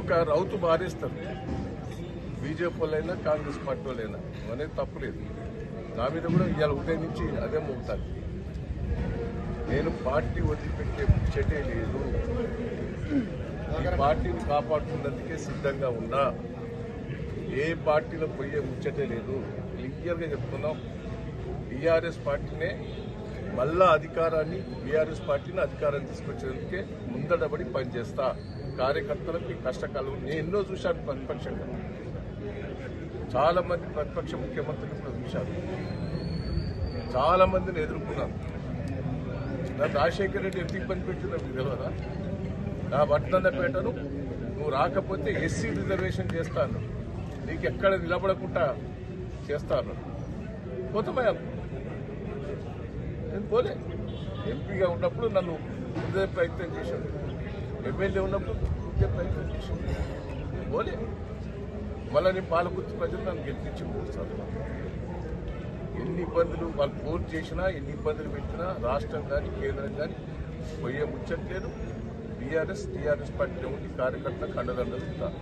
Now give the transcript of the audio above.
ఒక రౌతు మారేస్తారు. బీజేపీ వాళ్ళైనా కాంగ్రెస్ పార్టీ వాళ్ళైనా. అనేది తప్పులేదు నా మీద కూడా ఇవాళ ఉదయం నుంచి అదే మోగుతాను నేను పార్టీ వదిలిపెట్టే ముచ్చటే లేదు. పార్టీని కాపాడుతున్నందుకే సిద్ధంగా ఉన్నా. ఏ పార్టీలో పోయే ముచ్చటే లేదు. క్లియర్గా చెప్తున్నాం. టీఆర్ఎస్ పార్టీనే మళ్ళా అధికారాన్ని బీఆర్ఎస్ పార్టీని అధికారం తీసుకొచ్చేందుకే ముందడబడి పనిచేస్తా. కార్యకర్తలకు కష్టకాలం. నేను ఎన్నో చూశాను ప్రతిపక్షంగా. చాలా మంది ప్రతిపక్ష ముఖ్యమంత్రులు కూడా చూశాను చాలా మందిని ఎదుర్కొన్నాను. నన్ను రాజశేఖర రెడ్డి ఎందుకు ఇబ్బంది మీకు తెలియదా నా పట్టణపేటను నువ్వు రాకపోతే ఎస్సీ రిజర్వేషన్ చేస్తాను. నీకు ఎక్కడ నిలబడకుండా చేస్తాను. పోతమయ్య. నేను పోలే. ఎంపీగా ఉన్నప్పుడు నన్ను ఉదయ ప్రయత్నం చేశాను ఎమ్మెల్యే ఉన్నప్పుడు ఉదయ ప్రయత్నం చేశాను నేను పోలే. మళ్ళీ నేను పాలకుర్తి ప్రజలు నన్ను గెలిపించి మూడుసార్లు ఎన్ని ఇబ్బందులు వాళ్ళు ఫోన్ చేసినా ఎన్ని ఇబ్బందులు పెట్టినా రాష్ట్రం కానీ కేంద్రం కానీ పోయే ముచ్చట్లేదు. బీఆర్ఎస్ టీఆర్ఎస్ పార్టీ ఉండి కార్యకర్త కండదండలు ఉంటారు